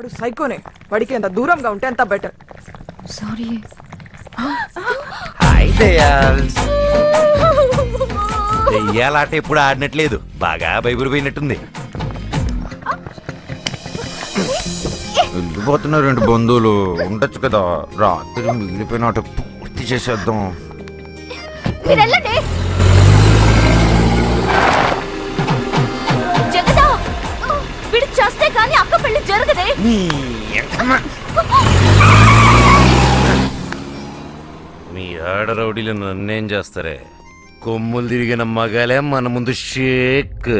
వాడు సైకోనే. వాడికి ఎంత దూరంగా ఉంటే అంత బెటర్. సారీ. దెయ్యాలాట ఎప్పుడు ఆడినట్లేదు. బాగా భయపడిపోయినట్టుంది వెళ్ళిపోతున్నారు రెండు బంధువులు. ఉండొచ్చు కదా. రాత్రి మిగిలిపోయిన ఆట పూర్తి చేసేద్దాం. నీ ఎంకమ్మ. మీ ఆడ రౌడీలు నన్నేం చేస్తారే కొమ్ములు తిరిగిన మగాలే మన ముందు షేక్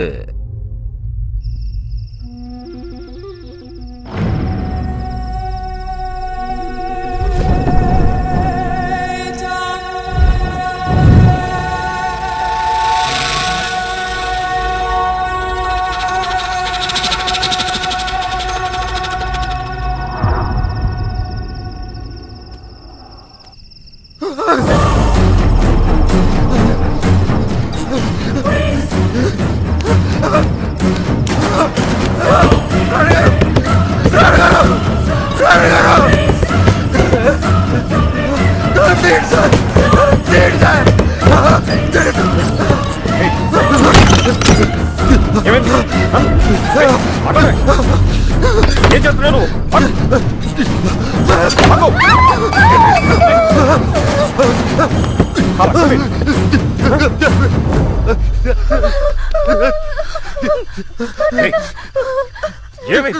ఏం చేస్తున్నాను ఏమి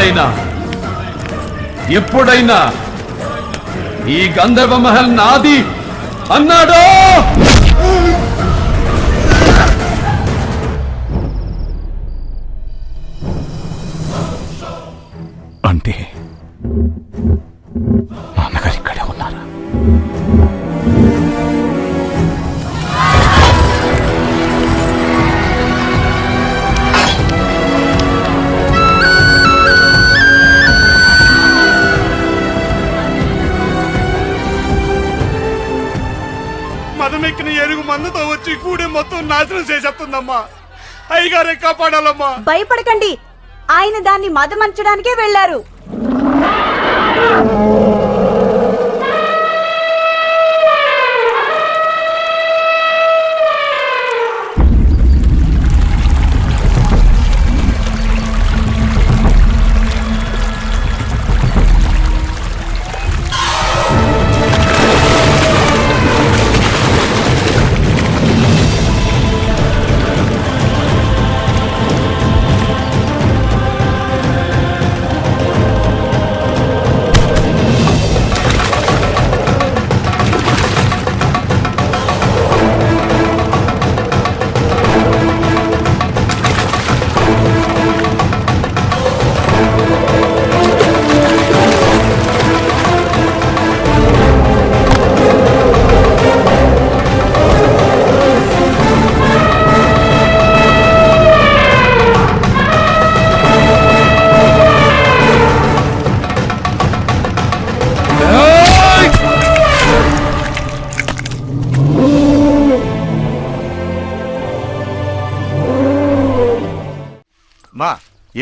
ఎవడైనా ఎప్పుడైనా ఈ గంధర్వ మహల్ నాది అన్నాడో! నాశనం అయ్యగారే కాపాడాలమ్మా. భయపడకండి. ఆయన దాన్ని మదమంచడానికే వెళ్ళారు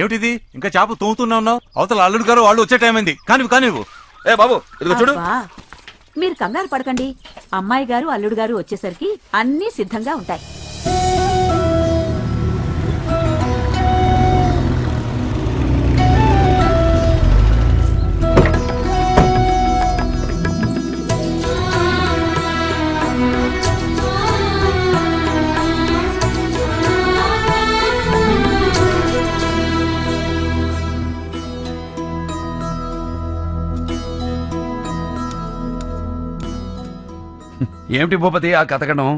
ఏమిటిది? ఇంకా చేప తోముతున్నా ఉన్నావు? అవతల అల్లుడు గారు వాళ్ళు వచ్చే టైం అయింది. కానివ్వు కానివ్వు. ఏ బాబు ఇదిగో చూడు. అబ్బా, మీరు కంగారు పడకండి. అమ్మాయి గారు అల్లుడు గారు వచ్చేసరికి అన్నీ సిద్ధంగా ఉంటాయి. ఏమిటి భూపతి ఆ కథకడం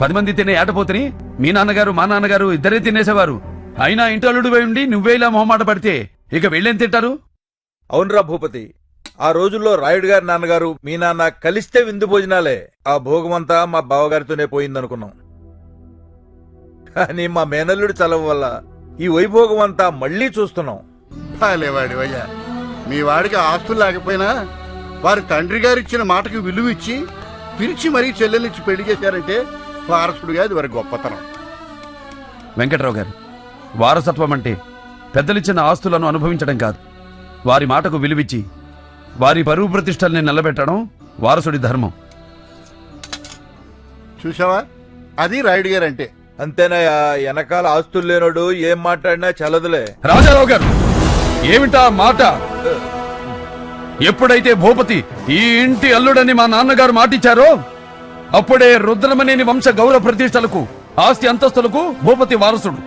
పది మంది తినే ఏటపోతుని మీ నాన్నగారు మా నాన్నగారు ఇద్దరే తినేసేవారు. అయినా ఇంటి అల్లుడు పోయి ఉండి నువ్వే ఇలా మొహమాట పడితే ఇక వెళ్ళేం తింటారు? అవునరా భూపతి. ఆ రోజుల్లో రాయుడు గారి నాన్నగారు మీ నాన్న కలిస్తే విందు భోజనాలే. ఆ భోగమంతా మా బావగారితోనే పోయిందనుకున్నాం. కానీ మా మేనల్లుడి చలవ వల్ల ఈ వైభోగం అంతా మళ్ళీ చూస్తున్నాం. లేవాడి అయ్యా మీ వాడికి ఆస్తులు లేకపోయినా వారి తండ్రి గారు ఇచ్చిన మాటకి విలువ ఇచ్చి పిలిచి మరీ చెల్లెలిచ్చి పెళ్ళి చేశారంటే వారసుడుగా అది వారి గొప్పతనం. వెంకట్రావు గారు వారసత్వం అంటే పెద్దలిచ్చిన ఆస్తులను అనుభవించడం కాదు. వారి మాటకు విలువిచ్చి వారి పరువు ప్రతిష్టల్ని నిలబెట్టడం వారసుడి ధర్మం. చూసావా అది రాయుడు గారు అంటే. అంతేనయ్యా వెనకాల ఆస్తులు లేనోడు ఏం మాట్లాడినా చల్లదులే. రాజారావు గారు ఏమిటా మాట? ఎప్పుడైతే భూపతి ఈ ఇంటి అల్లుడని మా నాన్నగారు మాటిచ్చారో అప్పుడే రుద్రమనేని వంశ గౌరవ ప్రతిష్టలకు ఆస్తి అంతస్తులకు భూపతి వారసుడు.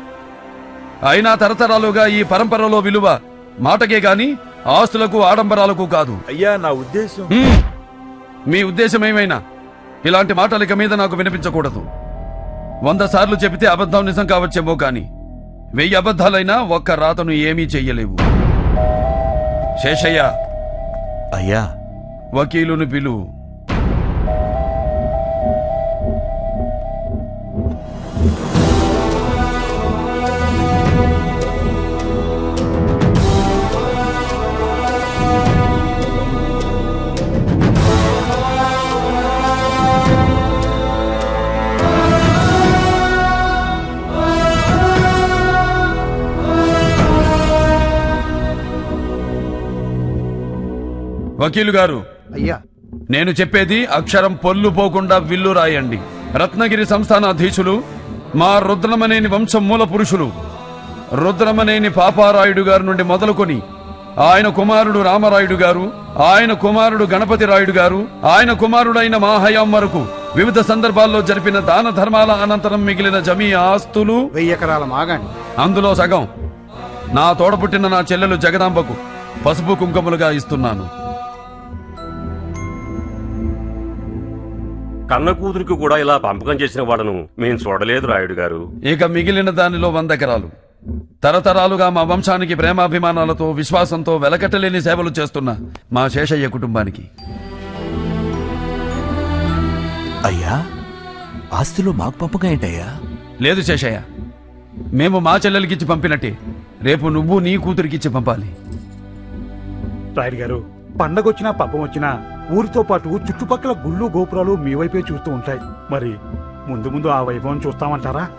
అయినా తరతరాలుగా ఈ పరంపరలో విలువ మాటకే గాని ఆస్తులకు ఆడంబరాలకు కాదు. అయ్యా నా ఉద్దేశం. మీ ఉద్దేశం ఏమైనా? ఇలాంటి మాటలు ఇక మీద నాకు వినిపించకూడదు. వంద సార్లు చెబితే అబద్ధం నిజం కావచ్చేమో కాని వెయ్యి అబద్ధాలైనా ఒక్క రాతను ఏమీ చెయ్యలేవు. శేషయ్య అయ్యా. వకీలును పిలువు. వకీలు గారు అయ్యా. నేను చెప్పేది అక్షరం పొల్లు పోకుండా విల్లు రాయండి. రత్నగిరి సంస్థానాధీశులు మా రుద్రమనేని వంశం మూల పురుషులు రుద్రమనేని పాపారాయుడు గారి నుండి మొదలుకొని ఆయన కుమారుడు రామరాయుడు గారు ఆయన కుమారుడు గణపతి రాయుడు గారు ఆయన కుమారుడైన మా హయాం వరకు వివిధ సందర్భాల్లో జరిపిన దాన ధర్మాల అనంతరం మిగిలిన జమీ ఆస్తులు వెయ్యి ఎకరాల మాగాణి. అందులో సగం నా తోడపుట్టిన నా చెల్లెలు జగదాంబకు పసుపు కుంకుమలుగా ఇస్తున్నాను. కన్న కూతురికి కూడా ఇలా పంపకం చేసిన వాళ్ళను మేము చూడలేదు రాయుడు గారు. ఇక మిగిలిన దానిలో వంద ఎకరాలు తరతరాలుగా మా వంశానికి ప్రేమాభిమానాలతో విశ్వాసంతో వెలకట్టలేని సేవలు చేస్తున్న మా శేషయ్య కుటుంబానికి. అయ్యా ఆస్తిలో మాకు పంపగా ఏంటయ్యా? లేదు శేషయ్య మేము మా చెల్లెలకిచ్చి పంపినట్టే. రేపు నువ్వు నీ కూతురికిచ్చి పంపాలి. రాయుడు గారు పండగొచ్చినా పబ్బం వచ్చినా ఊరితో పాటు చుట్టుపక్కల గుళ్ళు గోపురాలు మీ వైపే చూస్తూ ఉంటాయి. మరి ముందు ముందు ఆ వైభవం చూస్తామంటారా?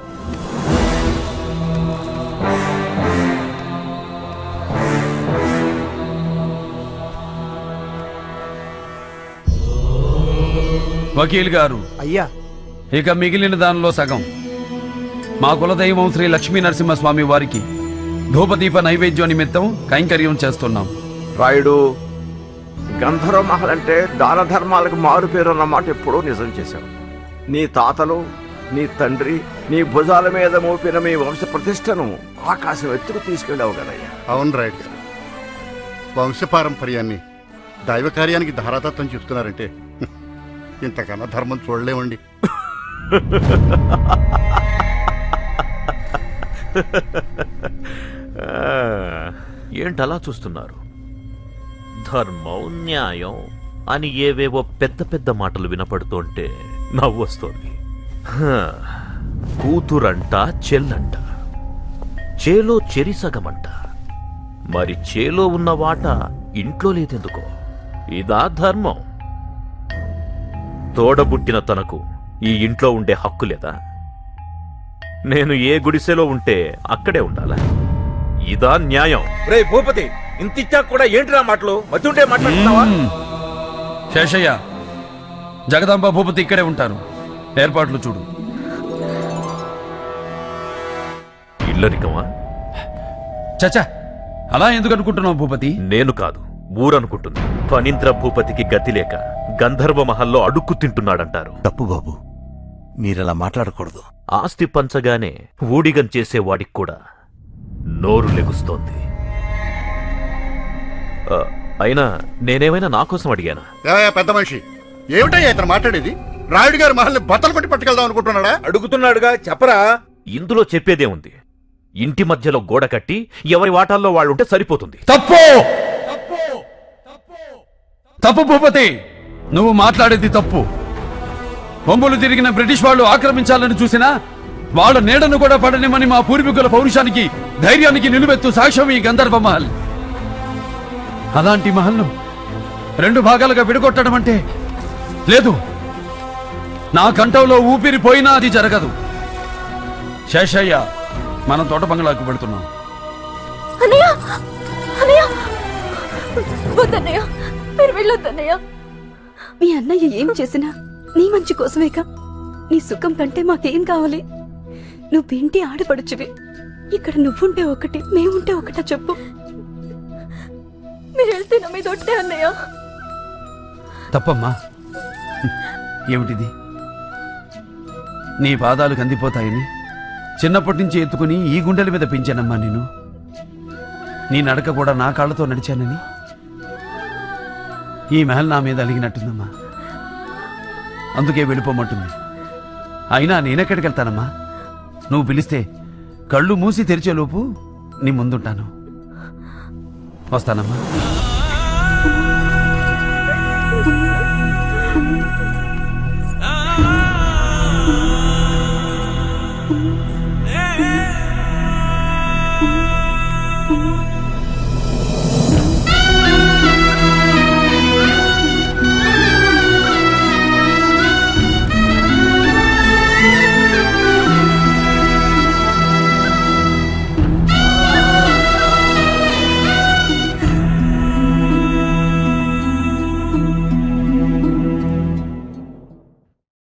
వకీల్ గారు. అయ్యా. ఇక మిగిలిన దానిలో సగం. మా కులదైవం శ్రీ లక్ష్మీ నరసింహస్వామి వారికి ధూపదీప నైవేద్యం నిమిత్తం కైంకర్యం చేస్తున్నాం. రాయుడు గంధర్వ మహల్ అంటే దాన ధర్మాలకు మారు పేరు అన్నమాట ఎప్పుడూ నిజం చేశావు. నీ తాతలు నీ తండ్రి నీ భుజాల మీద మోపిన మీ వంశ ప్రతిష్టను ఆకాశం ఎత్తుకు తీసుకెళ్ళావు కదయ్యా. అవును రాయుడు గారు. వంశపారంపర్యాన్ని దైవ కార్యానికి ధారాతత్వం చెప్తున్నారంటే ఇంతకన్నా ధర్మం చూడలేమండి. ఏంటలా చూస్తున్నారు? ధర్మం న్యాయం అని ఏవేవో పెద్ద పెద్ద మాటలు వినపడుతుంటే నవ్వొస్తోంది. హ, కూతురంట చెల్లంట. చేలో చెరిసగమంట మరి చేలో ఉన్న వాట ఇంట్లో లేదెందుకో? ఇదా ధర్మం. తోడబుట్టిన తనకు ఈ ఇంట్లో ఉండే హక్కు లేదా? నేను ఏ గుడిసెలో ఉంటే అక్కడే ఉండాలా? ఇదా న్యాయం. రే భూపతి! ఇంత ఇచ్చాక కూడా ఏంటిరా మాటలు? మతుంటే మాట్లాడుతున్నావా. శేషయ్య జగదాంబ భూపతి ఇక్కడే ఉంటారు. ఏర్పాట్లు చూడు. ఇల్లరికమా? చచా అలా ఎందుకు అనుకుంటున్నావు భూపతి? నేను కాదు ఊరనుకుంటుంది ఫణీంద్ర భూపతికి గతి లేక గంధర్వ మహల్లో అడుక్కు తింటున్నాడంటారు. తప్పు బాబు మీరలా మాట్లాడకూడదు. ఆస్తి పంచగానే ఊడిగం చేసేవాడికి కూడా నోరు లెగుస్తోంది. అయినా నేనేమైనా నా కోసం అడిగానా? పెద్ద మనిషి. ఏమిటయ్యా ఇతను మాట్లాడేది? రాయుడు గారి మహల్ని బట్టలు పట్టి పట్టుకెళ్దాం అనుకుంటున్నాడా? అడుగుతున్నాడుగా చెప్పరా? ఇందులో చెప్పేదే ఉంది. ఇంటి మధ్యలో గోడ కట్టి ఎవరి వాటాల్లో వాళ్ళుంటే సరిపోతుంది. తప్పు! తప్పు భూపతి నువ్వు మాట్లాడేది తప్పు. బొమ్మలు తిరిగిన బ్రిటిష్ వాళ్ళు ఆక్రమించాలని చూసినా వాళ్ళ నీడను కూడా పడనిమని మా పూర్వీకుల పౌరుషానికి ధైర్యానికి నిలువెత్తు సాక్ష్యం ఈ గంధర్వ మహల్. అలాంటి మహల్ను రెండు భాగాలుగా విడగొట్టడం అంటే లేదు. నా కంఠంలో ఊపిరి పోయినా అది జరగదు. శేషయ్య మనం తోట బంగ్లాకు పెడుతున్నాం మీరు మీ అన్నయ్య ఏం చేసినా నీ మంచి కోసమేగా నీ సుఖం కంటే మాకేం కావాలి? నువ్వేంటి ఆడపడుచువి. ఇక్కడ నువ్వుంటే ఒకటి మేముంటే ఒకటా చెప్పు. మీరు వెళ్తే నా మీద ఒట్టే అన్నయ్య. తప్పమ్మా. ఏమిటిది? నీ పాదాలు కందిపోతాయని చిన్నప్పటి నుంచి ఎత్తుకుని ఈ గుండెల మీద పెంచానమ్మా నేను. నీ నడక కూడా నా కాళ్ళతో నడిచానని ఈ మహల్ నా మీద అలిగినట్టుందమ్మా. అందుకే వెళ్ళిపోమంటుంది. అయినా నేనెక్కడికి వెళ్తానమ్మా నువ్వు పిలిస్తే కళ్ళు మూసి తెరిచేలోపు నీ ముందుంటాను. వస్తానమ్మా thank you